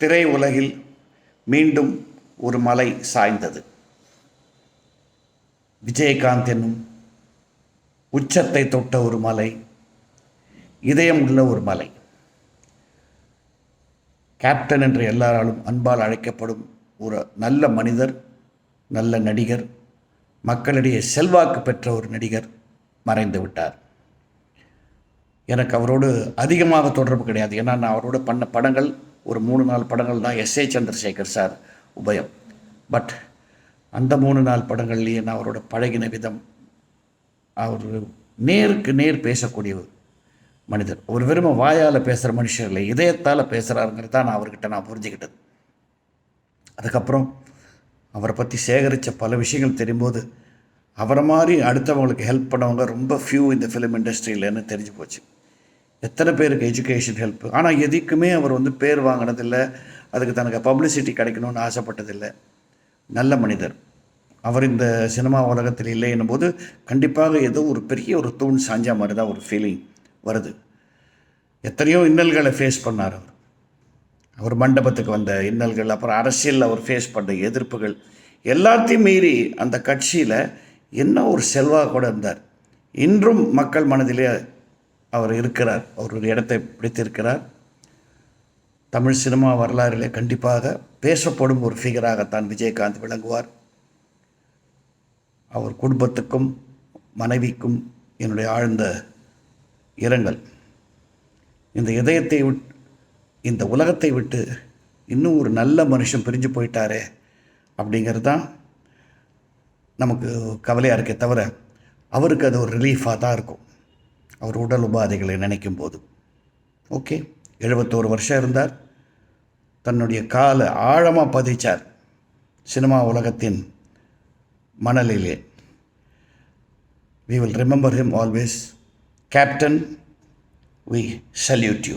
திரை உலகில் மீண்டும் ஒரு மலை சாய்ந்தது. விஜயகாந்த் என்னும் உச்சத்தை தொட்ட ஒரு மலை இதயம் உள்ள ஒரு மலை. கேப்டன் என்று எல்லாராலும் அன்பால் அழைக்கப்படும் ஒரு நல்ல மனிதர் நல்ல நடிகர் மக்களிடையே செல்வாக்கு பெற்ற ஒரு நடிகர் மறைந்து விட்டார். எனக்கு அவரோடு அதிகமாக தொடர்பு கிடையாது. ஏன்னா நான் அவரோட பண்ண படங்கள் ஒரு மூணு நாலு படங்கள் தான் எஸ் ஏ சந்திரசேகர் சார் உபயம். பட் அந்த மூணு நாலு படங்கள்லேயே நான் அவரோட பழகின விதம் அவர் நேருக்கு நேர் பேசக்கூடிய மனிதர். ஒரு வெறும் வாயால் பேசுகிற மனுஷர் இல்லை இதயத்தால் பேசுகிறாருங்கிறது தான் நான் அவர்கிட்ட நான் புரிஞ்சுக்கிட்டது. அதுக்கப்புறம் அவரை பற்றி சேகரித்த பல விஷயங்கள் தெரியும்போது அவரை மாதிரி அடுத்தவங்களுக்கு ஹெல்ப் பண்ணவங்க ரொம்ப ஃபியூ இந்த ஃபிலிம் இண்டஸ்ட்ரியிலன்னு தெரிஞ்சு போச்சு. எத்தனை பேருக்கு எஜுகேஷன் ஹெல்ப் ஆனால் எதுக்குமே அவர் வந்து பேர் வாங்கினதில்லை. அதுக்கு தனக்கு பப்ளிசிட்டி கிடைக்கணும்னு ஆசைப்பட்டதில்லை. நல்ல மனிதர். அவர் இந்த சினிமா உலகத்தில் இல்லை என்னும்போது கண்டிப்பாக ஏதோ ஒரு பெரிய ஒரு தூண் சாஞ்சா மாதிரி தான் ஒரு ஃபீலிங் வருது. எத்தனையோ இன்னல்களை ஃபேஸ் பண்ணார் அவர். அவர் மண்டபத்துக்கு வந்த இன்னல்கள் அப்புறம் அரசியலில் அவர் ஃபேஸ் பண்ண எதிர்ப்புகள் எல்லாத்தையும் மீறி அந்த கட்சியில் என்ன ஒரு செல்வாக இருந்தார். இன்றும் மக்கள் மனதிலே அவர் இருக்கிறார். அவர் ஒரு இடத்தை பிடித்திருக்கிறார். தமிழ் சினிமா வரலாறுகளை கண்டிப்பாக பேசப்படும் ஒரு ஃபிகராகத்தான் விஜயகாந்த் விளங்குவார். அவர் குடும்பத்துக்கும் மனைவிக்கும் என்னுடைய ஆழ்ந்த இரங்கல். இந்த இதயத்தை விட் இந்த உலகத்தை விட்டு இன்னும் ஒரு நல்ல மனுஷன் பிரிஞ்சு போயிட்டாரே அப்படிங்கிறது தான் நமக்கு கவலையாக இருக்கே தவிர அவருக்கு அது ஒரு ரிலீஃபாக தான் இருக்கும். அவர் உடல் உபாதைகளை நினைக்கும் போது ஓகே எழுபத்தோரு வருஷம் இருந்தார். தன்னுடைய காலை ஆழமாக பதிச்சார். சினிமா உலகத்தின் மணலிலே. We will remember him always captain we salute you